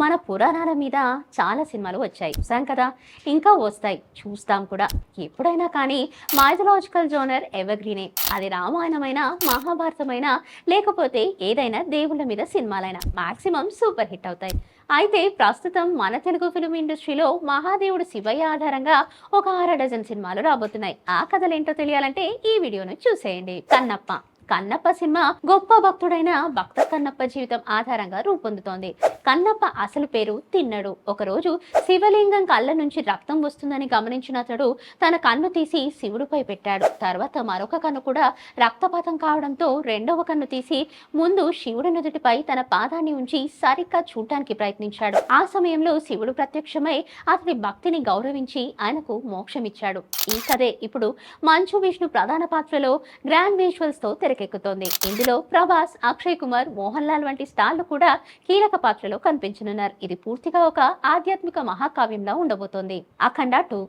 మన పురాణాల మీద చాలా సినిమాలు వచ్చాయి. చూసాం కదా? ఇంకా వస్తాయి. చూస్తాం కూడా. ఎప్పుడైనా కానీ మైథలాజికల్ జోనర్ ఎవర్గ్రీనే అది రామాయణమైన మహాభారతమైన లేకపోతే ఏదైనా దేవుళ్ళ మీద సినిమాలైనా మాక్సిమం సూపర్ హిట్ అవుతాయి. అయితే ప్రస్తుతం మన తెలుగు ఫిలిం ఇండస్ట్రీలో మహాదేవుడు శివయ్య ఆధారంగా ఒక ఆర డజన్ సినిమాలు రాబోతున్నాయి. ఆ కథలేంటో తెలియాలంటే ఈ వీడియోను చూసేయండి. కన్నప్ప. కన్నప్ప సినిమా గొప్ప భక్తుడైన భక్త కన్నప్ప జీవితం ఆధారంగా రూపొందుతోంది. కన్నప్ప అసలు పేరు తిన్నడు. ఒకరోజు శివలింగం కళ్ళ నుంచి రక్తం వస్తుందని గమనించిన అతడు తన కన్ను తీసి శివుడిపై పెట్టాడు. తర్వాత మరొక కన్ను కూడా రక్తపాతం కావడంతో రెండవ కన్ను తీసి ముందు శివుడి నుదుటిపై తన పాదాన్ని ఉంచి సరిగ్గా చూడటానికి ప్రయత్నించాడు. ఆ సమయంలో శివుడు ప్రత్యక్షమై అతని భక్తిని గౌరవించి ఆయనకు మోక్షమిచ్చాడు. ఈ కథే ఇప్పుడు మంచు విష్ణు ప్రధాన పాత్రలో గ్రాండ్ విజువల్స్తో తెరకెక్కుతోంది. ఇందులో ప్రభాస్ అక్షయ్ కుమార్ మోహన్ లాల్ వంటి స్టార్లు కూడా కీలక పాత్రలో కనిపించనున్నారు. ఇది పూర్తిగా ఒక ఆధ్యాత్మిక మహాకావ్యంలా ఉండబోతోంది. అఖండ టూ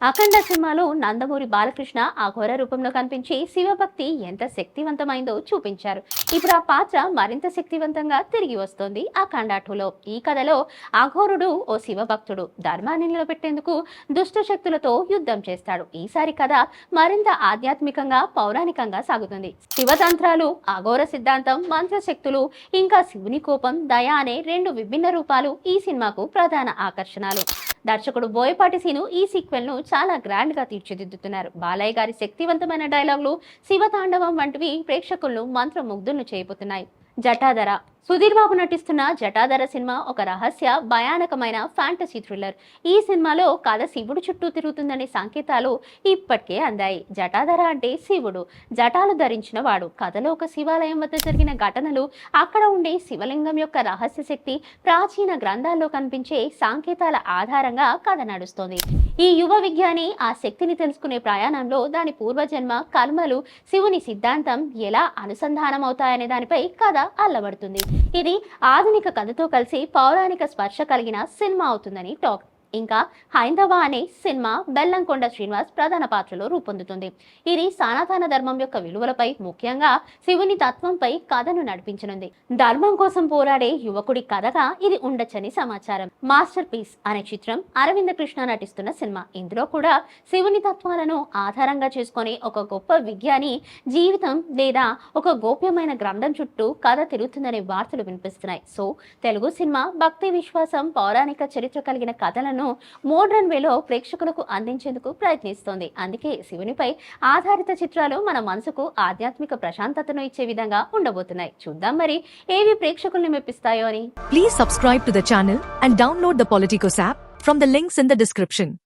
అఖండ సినిమాలో నందమూరి బాలకృష్ణ ఆ ఘోర రూపంలో కనిపించి శివభక్తి ఎంత శక్తివంతమైందో చూపించారు. ఇప్పుడు ఆ పాత్ర మరింత శక్తివంతంగా తిరిగి వస్తోంది అఖండ టూలో. ఈ కథలో అఘోరుడు ఓ శివభక్తుడు ధర్మాన్ని నిలబెట్టేందుకు దుష్ట శక్తులతో యుద్ధం చేస్తాడు. ఈసారి కథ మరింత ఆధ్యాత్మికంగా పౌరాణికంగా సాగుతుంది. శివతంత్రాలు అఘోర సిద్ధాంతం మంత్రశక్తులు ఇంకా శివుని కోపం దయ అనే రెండు విభిన్న రూపాలు ఈ సినిమాకు ప్రధాన ఆకర్షణలు. దర్శకుడు బోయపాటి సీను ఈ సీక్వెల్ను చాలా గ్రాండ్గా తీర్చిదిద్దుతున్నారు. బాలయ్య గారి శక్తివంతమైన డైలాగులు శివతాండవం వంటివి ప్రేక్షకులను మంత్రముగ్ధులను చేయబోతున్నాయి. జటాధర సుధీర్ బాబు నటిస్తున్న జటాధర సినిమా ఒక రహస్య భయానకమైన ఫ్యాంటసీ థ్రిల్లర్ ఈ సినిమాలో కథ శివుడు చుట్టూ తిరుగుతుందనే సంకేతాలు ఇప్పటికే అందాయి. జటాధర అంటే శివుడు. జటాలు ధరించిన వాడు. కథలో ఒక శివాలయం వద్ద జరిగిన ఘటనలు అక్కడ ఉండే శివలింగం యొక్క రహస్య శక్తి ప్రాచీన గ్రంథాల్లో కనిపించే సంకేతాల ఆధారంగా కథ నడుస్తోంది. ఈ యువ విజ్ఞాని ఆ శక్తిని తెలుసుకునే ప్రయాణంలో దాని పూర్వజన్మ కర్మలు శివుని సిద్ధాంతం ఎలా అనుసంధానం అవుతాయనే దానిపై కథ అల్లబడుతుంది. ఇది ఆధునిక కథతో కలిసి పౌరాణిక స్పర్శ కలిగిన సినిమా అవుతుందని టాక్. ఇంకా హైందవ అనే సినిమా బెల్లంకొండ శ్రీనివాస్ ప్రధాన పాత్రలో రూపొందుతుంది. ఇది సనాతన ధర్మం యొక్క విలువలపై ముఖ్యంగా శివుని తత్వంపై కథను నడిపించనుంది. ధర్మం కోసం పోరాడే యువకుడి కథగా ఇది ఉండొచ్చని సమాచారం. మాస్టర్ పీస్ అనే చిత్రం అరవింద కృష్ణ నటిస్తున్న సినిమా. ఇందులో కూడా శివుని తత్వాలను ఆధారంగా చేసుకుని ఒక గొప్ప విజ్ఞాని జీవితం లేదా ఒక గోప్యమైన గ్రంథం చుట్టూ కథ తిరుగుతుందనే వార్తలు వినిపిస్తున్నాయి. సో తెలుగు సినిమా భక్తి విశ్వాసం పౌరాణిక చరిత్ర కలిగిన కథలను మోడ్రన్ వేలో ప్రేక్షకులకు అందించేందుకు ప్రయత్నిస్తోంది. అందుకే శివునిపై ఆధారిత చిత్రాలు మన మనసుకు ఆధ్యాత్మిక ప్రశాంతతను ఇచ్చే విధంగా ఉండబోతున్నాయి. చూద్దాం మరి ఏవి ప్రేక్షకుల్ని మెప్పిస్తాయో అని. Please subscribe to the channel and download the Politikos app from the links in the description